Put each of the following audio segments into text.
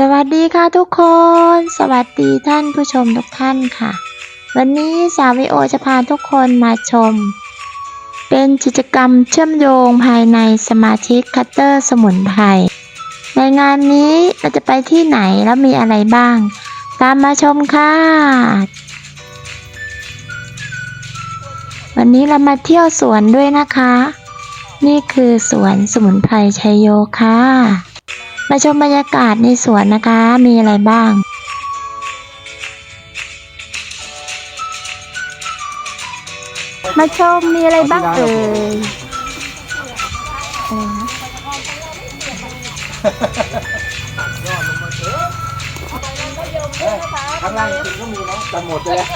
สวัสดีค่ะทุกคน สวัสดีท่านผู้ชมทุกท่านค่ะ วันนี้สาววิโอจะพาทุกคนมาชม เป็นกิจกรรมเชื่อมโยงภายในสมาชิกคัตเตอร์สมุนไพรในงานนี้เราจะไปที่ไหนแล้วมีอะไรบ้าง ตามมาชมค่ะ วันนี้เรามาเที่ยวสวนด้วยนะคะ นี่คือสวนสมุนไพรชัยโยค่ะ มาชมบรรยากาศในสวนนะคะ มีอะไรบ้างมาชมมีอะไรบ้างเอ่ยอะไรนะข้างล่างจริงก็มีนะจะหมดแล้ว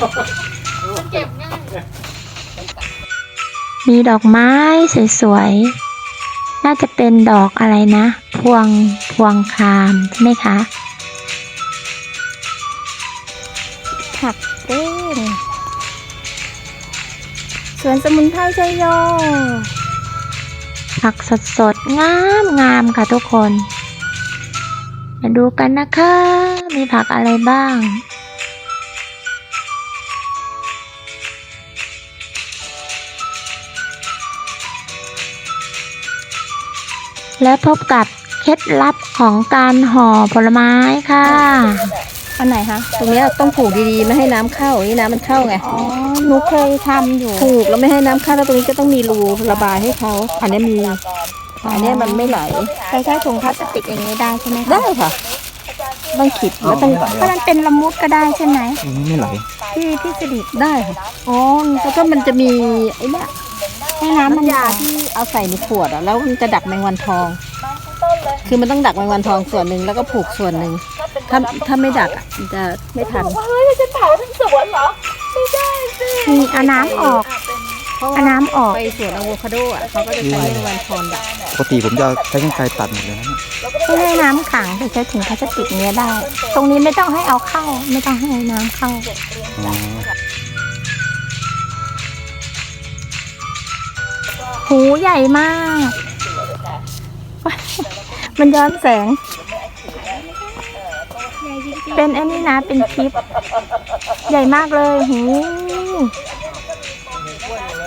มีดอกไม้สวยๆ น่าจะเป็นดอกอะไรนะ พวงพวงคามใช่ไหมคะ ผักเต้นสวนสมุนไพรชัยโยผักสดๆงามงามๆค่ะทุกคน มาดูกันนะคะ มีผักอะไรบ้าง และพบกับเคล็ดลับของการห่อผลไม้ค่ะ อันไหนคะ ตรงเนี้ยต้องผูกดีๆ ไม่ให้น้ำเข้าอย่างนี้น้ำมันเข้าไง อ๋อ หนูเคยทำอยู่ ผูกแล้วไม่ให้น้ำเข้าแล้วตรงนี้ก็ต้องมีรูระบายให้เขา อันนี้มี อันนี้มันไม่ไหล ใช้ใช้ถุงพลาสติกอย่างนี้ได้ใช่ไหมคะได้ค่ะ ต้องขีดอ๋อแล้วต้องไม่ไหลถ้ามันเป็นละมุดก็ได้ใช่ไหม ไม่ไหลพี่พี่สิริได้ค่ะ อ๋อ แล้วก็มันจะมีไอ้เนี่ย ให้น้ำมันน้ำยาออกที่เอาใส่ในขวดอะแล้วมันจะดักแมงวันทอง คือมันต้องดักแมงวันทองส่วนหนึ่งแล้วก็ผูกส่วนหนึ่งถ้าถ้าไม่ดักอะมันจะไม่ทันมีเอาน้ำออก เพราะเอาว่าน้ำออก ไปสวนอะโวคาโดอะเขาก็จะใช้แมงวันทองดักปกติผมจะใช้กรรไกรตัดหมดเลยนะไม่ให้น้ำขังแต่ใช้ถุงพลาสติกเนี้ยได้ ตรงนี้ไม่ต้องให้เอาเข้า ไม่ต้องให้น้ำเข้า อ๋อ หูใหญ่มาก มันย้อนแสง เป็นไอ้นี่นะ เป็นคลิป ใหญ่มากเลยหู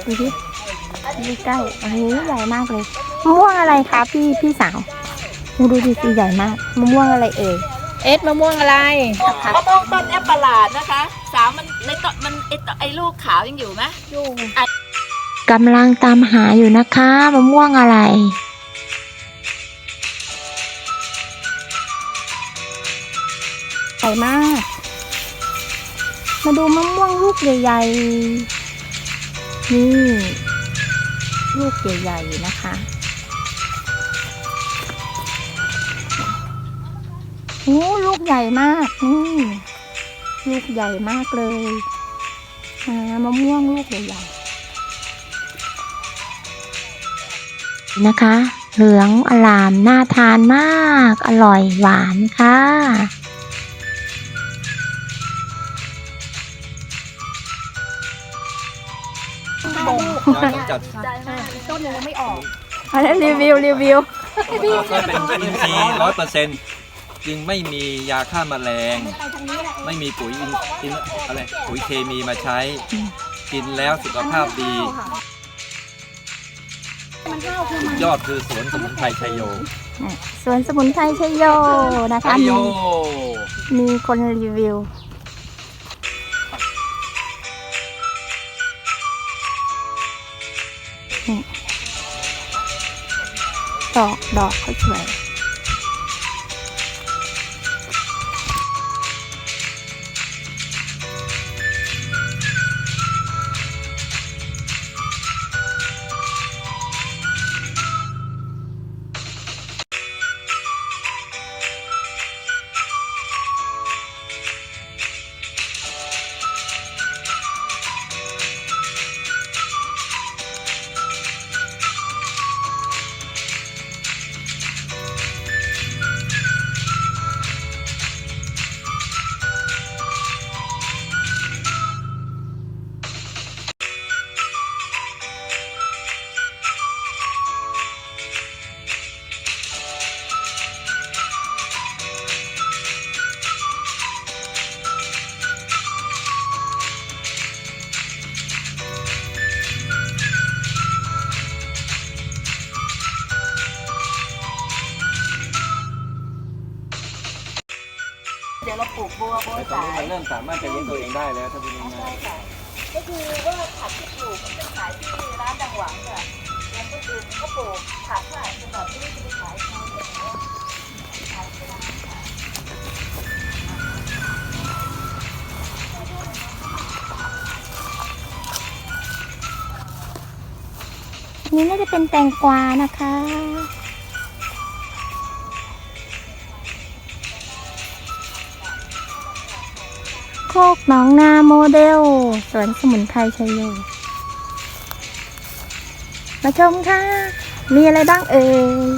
ดูดิดูใกล้โอ้โหใหญ่มากเลยมะม่วงอะไรคะพี่พี่สาวโอ้ดูดิสิใหญ่มากมะม่วงอะไรเอ่ยเอ็ดมะม่วงอะไรมะม่วงต้นเนี้ยประหลาดนะคะ สาวมันในต้นมันไอตไอลูกขาวยังอยู่ไหมอยู่ กำลังตามหาอยู่นะคะมะม่วงอะไร ใหญ่มาก มาดูมะม่วงลูกใหญ่ๆ นี่ ลูกใหญ่ๆนะคะ โอ้ลูกใหญ่มากนี่ลูกใหญ่มากเลยมะม่วงลูกใหญ่ๆ นะคะ เหลืองอลามน่าทานมาก อร่อยหวานค่ะ จัดอันนี้รีวิวรีวิวก็เป็นอินทรีย์ร้อยเปอร์เซ็นต์จึงไม่มียาฆ่าแมลง ไม่มีปุ๋ยอินอินอะไรปุ๋ยเคมีมาใช้ กินแล้วสุขภาพดี สุดยอดคือสวนสมุนไพรชัยโยสวนสมุนไพรชัยโยนะคะชัยโย มีมีคนรีวิว นี่ดอกดอกเขาสวย เดี๋ยวเราปลูกบัวบัวแต่ตอนสานี้ยมันเริ่มสามารถจะเลี้ยงตัวเองได้แล้วถ้าเป็นยังไงใช่ค่ะก็คือว่าผักที่ปลูกมันเป็นขายที่ร้านดังหวังค่ะแล้วก็อื่นก็ปลูกผักค่ะจะแบบไม่ได้จะไปขายเขาแบบนี้ขายที่ร้านค่ะนี่น่าจะเป็นแตงกวานะคะ โคกหนองนาโมเดล สวนสมุนไพรชัยโย มาชมค่ะ มีอะไรบ้างเอ่ย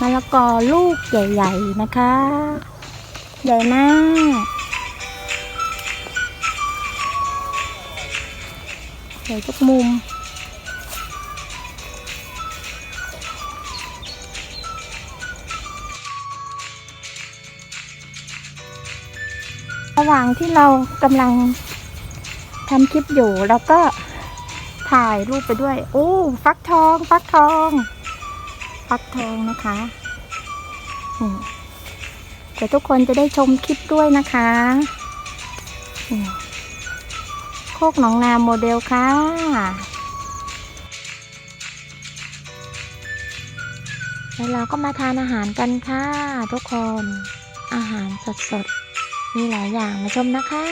มะละกอลูกใหญ่ๆนะคะ ใหญ่มากใหญ่ทุกมุม ระหว่างที่เรากำลังทำคลิปอยู่เราก็ถ่ายรูปไปด้วย โอ้ฟักทอง ฟักทอง ฟักทองนะคะเดี๋ยวทุกคนจะได้ชมคลิปด้วยนะคะโคกหนองนาโมเดลค่ะแล้วเราก็มาทานอาหารกันค่ะทุกคน อาหารสดๆ มีหลายอย่างมาชมนะคะ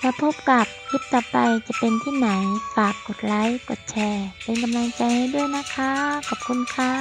แล้วพบกับคลิปต่อไปจะเป็นที่ไหน ฝากกดไลค์ กดแชร์ เป็นกำลังใจให้ด้วยนะคะ ขอบคุณค่ะ